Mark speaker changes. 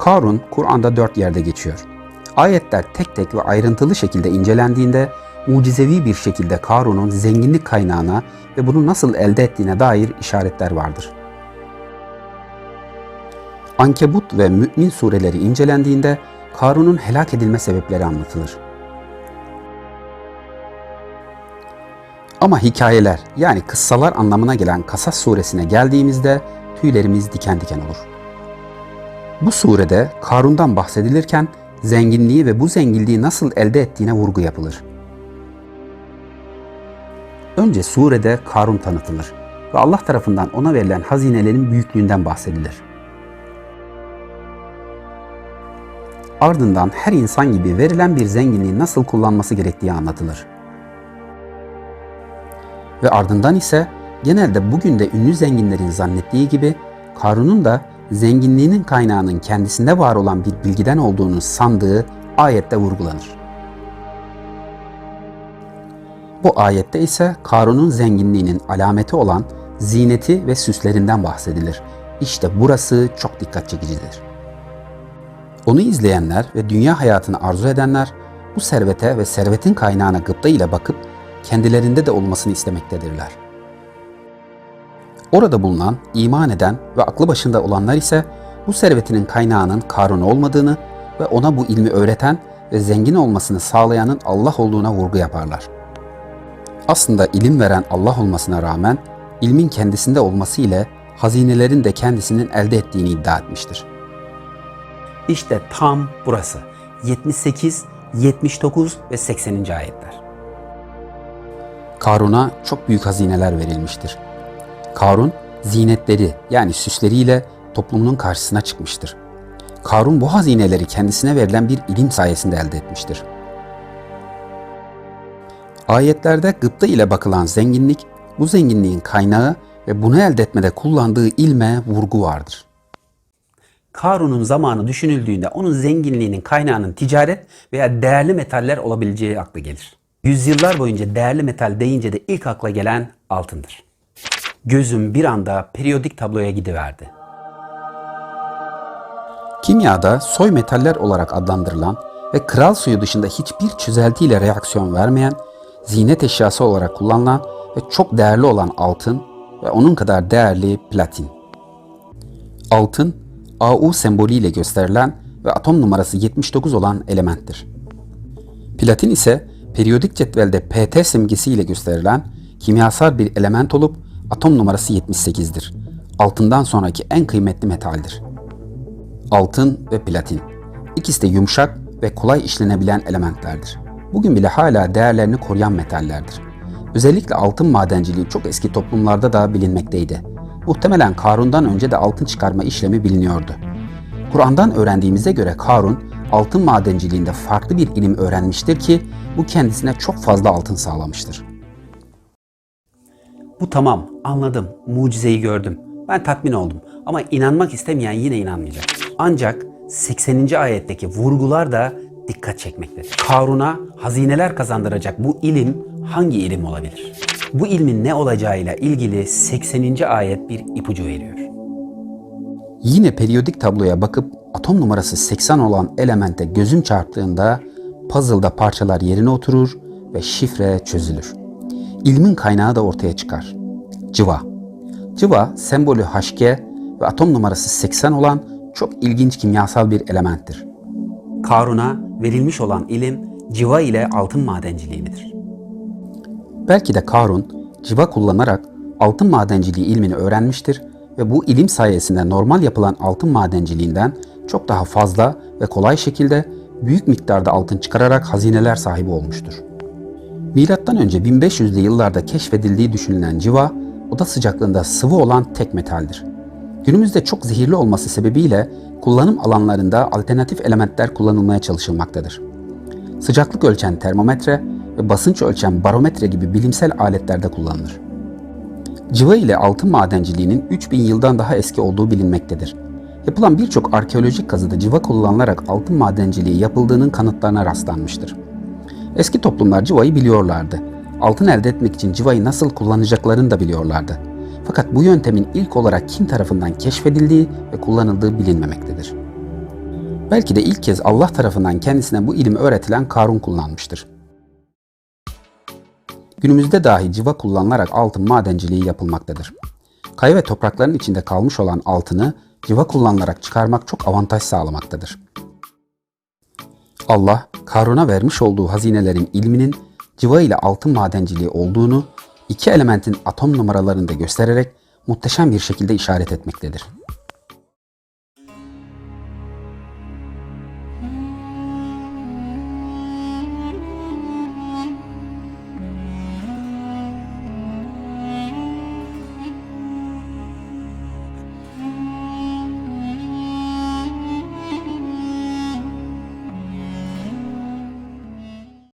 Speaker 1: Karun Kur'an'da dört yerde geçiyor. Ayetler tek tek ve ayrıntılı şekilde incelendiğinde mucizevi bir şekilde Karun'un zenginlik kaynağına ve bunu nasıl elde ettiğine dair işaretler vardır. Ankebut ve Mü'min sureleri incelendiğinde Karun'un helak edilme sebepleri anlatılır. Ama hikayeler yani kıssalar anlamına gelen Kasas suresine geldiğimizde tüylerimiz diken diken olur. Bu surede Karun'dan bahsedilirken zenginliği ve bu zenginliği nasıl elde ettiğine vurgu yapılır. Önce surede Karun tanıtılır ve Allah tarafından ona verilen hazinelerin büyüklüğünden bahsedilir. Ardından her insan gibi verilen bir zenginliği nasıl kullanması gerektiği anlatılır. Ve ardından ise genelde bugün de ünlü zenginlerin zannettiği gibi Karun'un da zenginliğinin kaynağının kendisinde var olan bir bilgiden olduğunu sandığı ayette vurgulanır. Bu ayette ise Karun'un zenginliğinin alameti olan zineti ve süslerinden bahsedilir. İşte burası çok dikkat çekicidir. Onu izleyenler ve dünya hayatını arzu edenler bu servete ve servetin kaynağına gıpta ile bakıp kendilerinde de olmasını istemektedirler. Orada bulunan, iman eden ve aklı başında olanlar ise bu servetinin kaynağının Karun olmadığını ve ona bu ilmi öğreten ve zengin olmasını sağlayanın Allah olduğuna vurgu yaparlar. Aslında ilim veren Allah olmasına rağmen ilmin kendisinde olması ile hazinelerin de kendisinin elde ettiğini iddia etmiştir. İşte tam burası. 78, 79 ve 80. ayetler. Karun'a çok büyük hazineler verilmiştir. Karun zinetleri yani süsleriyle toplumunun karşısına çıkmıştır. Karun bu hazineleri kendisine verilen bir ilim sayesinde elde etmiştir. Ayetlerde gıpta ile bakılan zenginlik, bu zenginliğin kaynağı ve bunu elde etmede kullandığı ilme vurgu vardır. Karun'un zamanı düşünüldüğünde onun zenginliğinin kaynağının ticaret veya değerli metaller olabileceği aklı gelir. Yüzyıllar boyunca değerli metal deyince de ilk akla gelen altındır. Gözüm bir anda periyodik tabloya gidiverdi. Kimyada soy metaller olarak adlandırılan ve kral suyu dışında hiçbir çözeltiyle reaksiyon vermeyen, zinet eşyası olarak kullanılan ve çok değerli olan altın ve onun kadar değerli platin. Altın, AU sembolüyle gösterilen ve atom numarası 79 olan elementtir. Platin ise periyodik cetvelde PT simgesiyle gösterilen kimyasal bir element olup atom numarası 78'dir. Altından sonraki en kıymetli metaldir. Altın ve platin. İkisi de yumuşak ve kolay işlenebilen elementlerdir. Bugün bile hala değerlerini koruyan metallerdir. Özellikle altın madenciliği çok eski toplumlarda da bilinmekteydi. Muhtemelen Karun'dan önce de altın çıkarma işlemi biliniyordu. Kur'an'dan öğrendiğimize göre Karun, altın madenciliğinde farklı bir ilim öğrenmiştir ki bu kendisine çok fazla altın sağlamıştır. Bu tamam, anladım, mucizeyi gördüm. Ben tatmin oldum ama inanmak istemeyen yine inanmayacak. Ancak 80. ayetteki vurgular da dikkat çekmektedir. Karun'a hazineler kazandıracak bu ilim hangi ilim olabilir? Bu ilmin ne olacağıyla ilgili 80. ayet bir ipucu veriyor. Yine periyodik tabloya bakıp atom numarası 80 olan elemente gözüm çarptığında puzzle'da parçalar yerine oturur ve şifre çözülür. İlmin kaynağı da ortaya çıkar. Cıva. Cıva sembolü HG ve atom numarası 80 olan çok ilginç kimyasal bir elementtir. Karun'a verilmiş olan ilim civa ile altın madenciliğidir. Belki de Karun civa kullanarak altın madenciliği ilmini öğrenmiştir ve bu ilim sayesinde normal yapılan altın madenciliğinden çok daha fazla ve kolay şekilde büyük miktarda altın çıkararak hazineler sahibi olmuştur. Milattan önce 1500'lü yıllarda keşfedildiği düşünülen civa, oda sıcaklığında sıvı olan tek metaldir. Günümüzde çok zehirli olması sebebiyle kullanım alanlarında alternatif elementler kullanılmaya çalışılmaktadır. Sıcaklık ölçen termometre ve basınç ölçen barometre gibi bilimsel aletlerde kullanılır. Civa ile altın madenciliğinin 3000 yıldan daha eski olduğu bilinmektedir. Yapılan birçok arkeolojik kazıda civa kullanılarak altın madenciliği yapıldığının kanıtlarına rastlanmıştır. Eski toplumlar civayı biliyorlardı. Altın elde etmek için civayı nasıl kullanacaklarını da biliyorlardı. Fakat bu yöntemin ilk olarak kim tarafından keşfedildiği ve kullanıldığı bilinmemektedir. Belki de ilk kez Allah tarafından kendisine bu ilmi öğretilen Karun kullanmıştır. Günümüzde dahi civa kullanılarak altın madenciliği yapılmaktadır. Kaya ve toprakların içinde kalmış olan altını civa kullanılarak çıkarmak çok avantaj sağlamaktadır. Allah, Karun'a vermiş olduğu hazinelerin ilminin civa ile altın madenciliği olduğunu iki elementin atom numaralarında göstererek muhteşem bir şekilde işaret etmektedir.